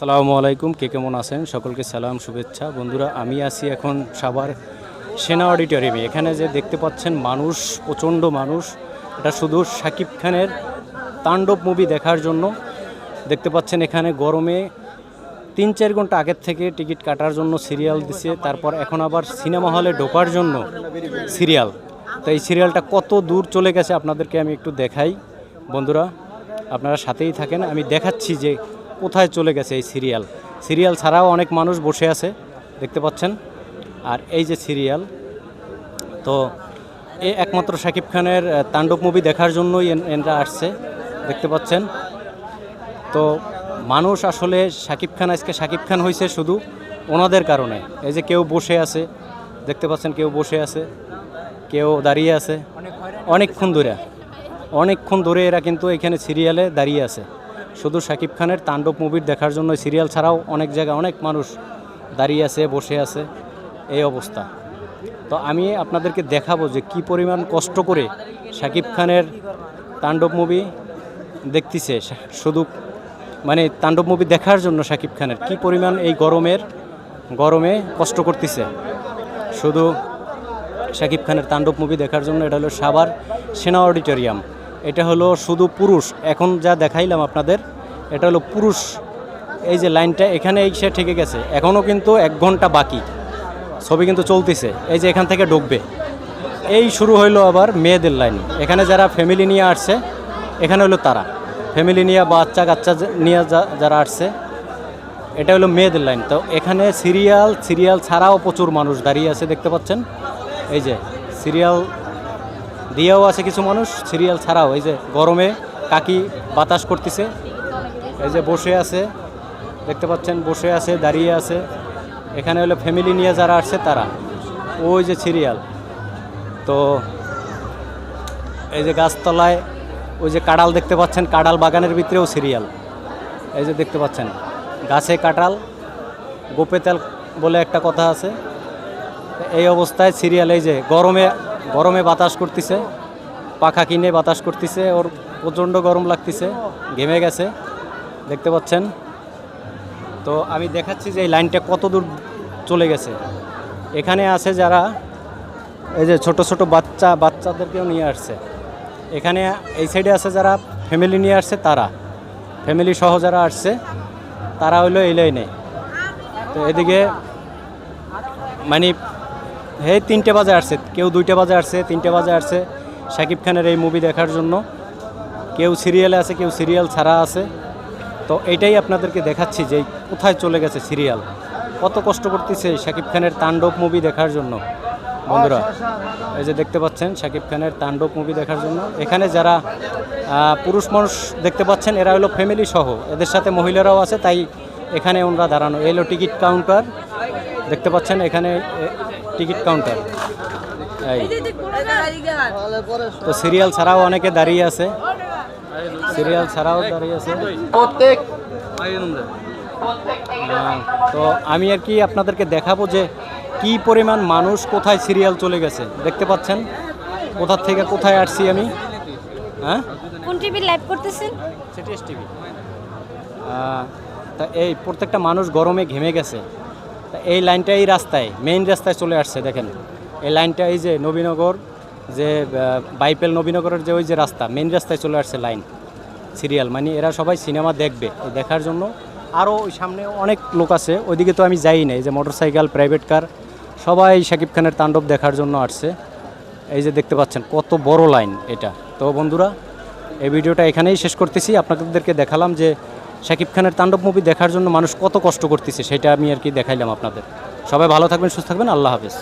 সালামু আলাইকুম, কে কেমন আছেন? সকলকে সালাম, শুভেচ্ছা। বন্ধুরা, আমি আছি এখন সাভার সেনা অডিটোরিয়ামে। এখানে যে দেখতে পাচ্ছেন মানুষ, প্রচণ্ড মানুষ। এটা শুধু শাকিব খানের তাণ্ডব মুভি দেখার জন্য। দেখতে পাচ্ছেন এখানে গরমে তিন চার ঘণ্টা আগের থেকে টিকিট কাটার জন্য সিরিয়াল দিছে। তারপর এখন আবার সিনেমা হলে ঢোকার জন্য সিরিয়াল। তো এই সিরিয়ালটা কত দূর চলে গেছে আপনাদেরকে আমি একটু দেখাই। বন্ধুরা, আপনারা সাথেই থাকেন। আমি দেখাচ্ছি যে কোথায় চলে গেছে এই সিরিয়াল? সিরিয়াল ছাড়াও অনেক মানুষ বসে আছে, দেখতে পাচ্ছেন। আর এই যে সিরিয়াল, তো এ একমাত্র শাকিব খানের তাণ্ডব মুভি দেখার জন্যই এন- এনরা আসছে, দেখতে পাচ্ছেন। তো মানুষ আসলে শাকিব খান, আজকে শাকিব খান হয়েছে শুধু ওনাদের কারণে। এই যে কেউ বসে আছে, দেখতে পাচ্ছেন কেউ বসে আছে, কেউ দাঁড়িয়ে আছে। অনেকক্ষণ ধরে অনেকক্ষণ ধরে এরা কিন্তু এখানে সিরিয়ালে দাঁড়িয়ে আছে। শুধু শাকিব খানের তাণ্ডব মুভির দেখার জন্য সিরিয়াল ছাড়াও অনেক জায়গায় অনেক মানুষ দাঁড়িয়ে আছে, বসে আছে, এই অবস্থা। তো আমি আপনাদেরকে দেখাবো যে কি পরিমাণ কষ্ট করে শাকিব খানের তাণ্ডব মুভি দেখতেছে। শুধু মানে তাণ্ডব মুভি দেখার জন্য শাকিব খানের কি পরিমাণ এই গরমের, গরমে কষ্ট করতেছে। শুধু শাকিব খানের তাণ্ডব মুভি দেখার জন্য এটা হলো সাভার সেনা অডিটোরিয়াম। এটা হলো শুধু পুরুষ। এখন যা দেখাইলাম আপনাদের, এটা হলো পুরুষ। এই যে লাইনটা এখানে এই সে ঠেকে গেছে। এখনও কিন্তু এক ঘণ্টা বাকি। ছবি কিন্তু চলতেছে। এই যে এখান থেকে ঢুকবে। এই শুরু হইল আবার মেয়েদের লাইন। এখানে যারা ফ্যামিলি নিয়ে আসছে, এখানে হলো তারা। ফ্যামিলি নিয়ে, বাচ্চা কাচ্চা নিয়ে যারা আসছে, এটা হলো মেয়েদের লাইন। তো এখানে সিরিয়াল সিরিয়াল ছাড়াও প্রচুর মানুষ দাঁড়িয়ে আছে, দেখতে পাচ্ছেন? এই যে সিরিয়াল দিয়েও আছে কিছু মানুষ, সিরিয়াল ছাড়াও, এই যে গরমে কাকি বাতাস করতেছে। এই যে বসে আছে, দেখতে পাচ্ছেন, বসে আছে, দাঁড়িয়ে আছে। এখানে হলো ফ্যামিলি নিয়ে যারা আসছে তারা। ওই যে সিরিয়াল। তো এই যে গাছতলায় ওই যে কাঁড়াল দেখতে পাচ্ছেন কাঁড়াল বাগানের ভিতরেও সিরিয়াল। এই যে দেখতে পাচ্ছেন, গাছে কাঁঠাল, গোপে তেল বলে একটা কথা আছে। এই অবস্থায় সিরিয়াল, এই যে গরমে গরমে বাতাস করতেছে, পাখা কিনে বাতাস করতেছে, ওর প্রচণ্ড গরম লাগতেছে, ঘেমে গেছে, দেখতে পাচ্ছেন। তো আমি দেখাচ্ছি যে এই লাইনটা কত দূর চলে গেছে। এখানে আছে যারা এই যে ছোট ছোট বাচ্চা, বাচ্চাদেরকেও নিয়ে আসছে। এখানে এই সাইডে আছে যারা ফ্যামিলি নিয়ে আসছে, তারা। ফ্যামিলি সহ যারা আসছে, তারা হইল এই লাইনে। তো এদিকে মানে হে, তিনটে বাজে আসছে। কেউ দুইটা বাজে আসছে, তিনটে বাজে আসছে। শাকিব খানের এই মুভি দেখার জন্য। কেউ সিরিয়ালে আছে, কেউ সিরিয়াল ছাড়া আছে। তো এটাই আপনাদেরকে দেখাচ্ছি যে কোথায় চলে গেছে সিরিয়াল কত কষ্ট করতেছে শাকিব খানের তাণ্ডব মুভি দেখার জন্য। বন্ধুরা, এই যে দেখতে পাচ্ছেন শাকিব খানের তাণ্ডব মুভি দেখার জন্য। এখানে যারা পুরুষ মানুষ দেখতে পাচ্ছেন, এরা হলো ফ্যামিলি সহ। এদের সাথে মহিলারাও আছে, তাই এখানে ওনারা দাঁড়ানো। এলো টিকিট কাউন্টার দেখতে পাচ্ছেন এখানে টিকিট কাউন্টার। এই। তো সিরিয়াল ছাড়াও অনেকে দাঁড়িয়ে আছে। সিরিয়াল ছাড়াও দাঁড়িয়ে আছে। প্রত্যেক। তো আমি আর কি আপনাদেরকে দেখাবো যে কি পরিমাণ মানুষ কোথায় সিরিয়াল চলে গেছে। দেখতে পাচ্ছেন? কোথা থেকে কোথায় আসছি আমি? হ্যাঁ? কোন টিভি লাইভ করতেছেন? সিটিএস টিভি তা এই প্রত্যেকটা মানুষ গরমে ঘেমে গেছে। এই লাইনটা এই রাস্তায় মেইন রাস্তায় চলে আসছে, দেখেন। এই লাইনটা এই যে নবীনগর, যে বাইপেল নবীনগরের যে ওই যে রাস্তা মেইন রাস্তায় চলে আসছে লাইন সিরিয়াল মানে এরা সবাই সিনেমা দেখবে দেখার জন্য আরও ওই সামনে অনেক লোক আছে, ওইদিকে তো আমি যাই না এই যে মোটরসাইকেল প্রাইভেট কার সবাই শাকিব খানের তাণ্ডব দেখার জন্য আসছে। এই যে দেখতে পাচ্ছেন, কত বড় লাইন এটা। তো বন্ধুরা, এই ভিডিওটা এখানেই শেষ করতেছি, আপনাদেরকে দেখালাম যে শাকিব খানের তাণ্ডব মুভি দেখার জন্য মানুষ কত কষ্ট করতেছে, সেটা আমি আর কি দেখাইলাম আপনাদের। সবাই ভালো থাকবেন, সুস্থ থাকবেন, আল্লাহ হাফেজ।